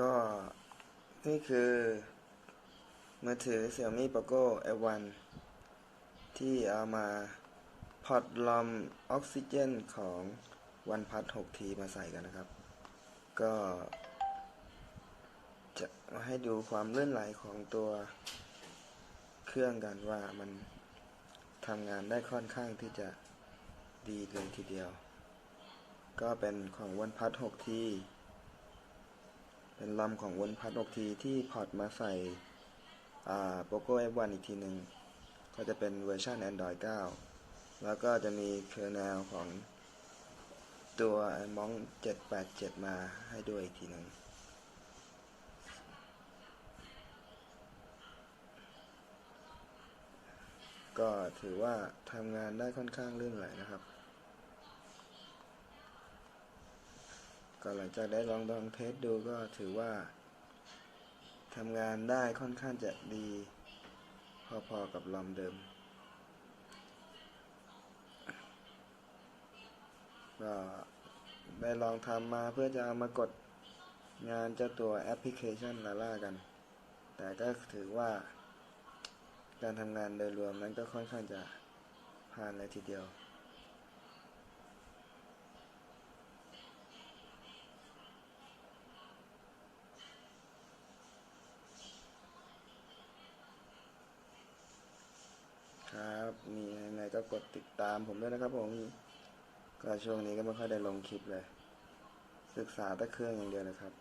ก็นี่คือมือถือ Xiaomi Poco F1 ที่เอามาพอร์ตลอมออกซิเจนของ OnePlus 6T มาใส่กันนะครับ ก็ จะมาให้ดูความเลื่อนไหลของตัวเครื่องกันว่ามันทำงานได้ค่อนข้างที่จะดีเลยทีเดียว ก็เป็นของ OnePlus 6T เป็นลำของ OnePlus 6T ที่พอร์ตมาใส่อ่า Poco F1 อีกทีหนึ่งก็จะเป็นเวอร์ชัน Android 9 แล้วก็จะมีเคอร์เนลของตัว m o n 787 มาให้ด้วยอีกทีหนึ่งก็ถือว่าทำงานได้ค่อนข้างลื่นไหลนะครับ ก็หลังจากได้ลองลองเทสดูก็ถือว่าทำงานได้ค่อนข้างจะดี พอๆกับลอมเดิม ก็ได้ลองทำมาเพื่อจะเอามากดงานเจ้าตัวแอปพลิเคชันลาล่ากัน แต่ก็ถือว่า การทำงานโดยรวมนั้นก็ค่อนข้างจะผ่านเลยทีเดียว ครับ มียังไง ก็กดติดตามผมด้วยนะครับผมก็ช่วงนี้ก็ไม่ค่อยได้ลงคลิปเลย ศึกษาแต่เครื่องอย่างเดียวนะครับ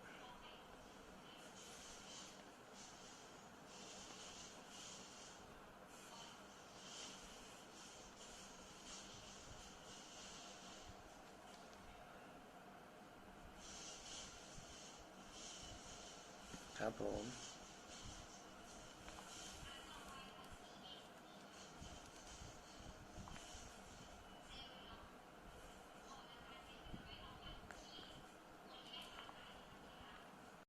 ครับผม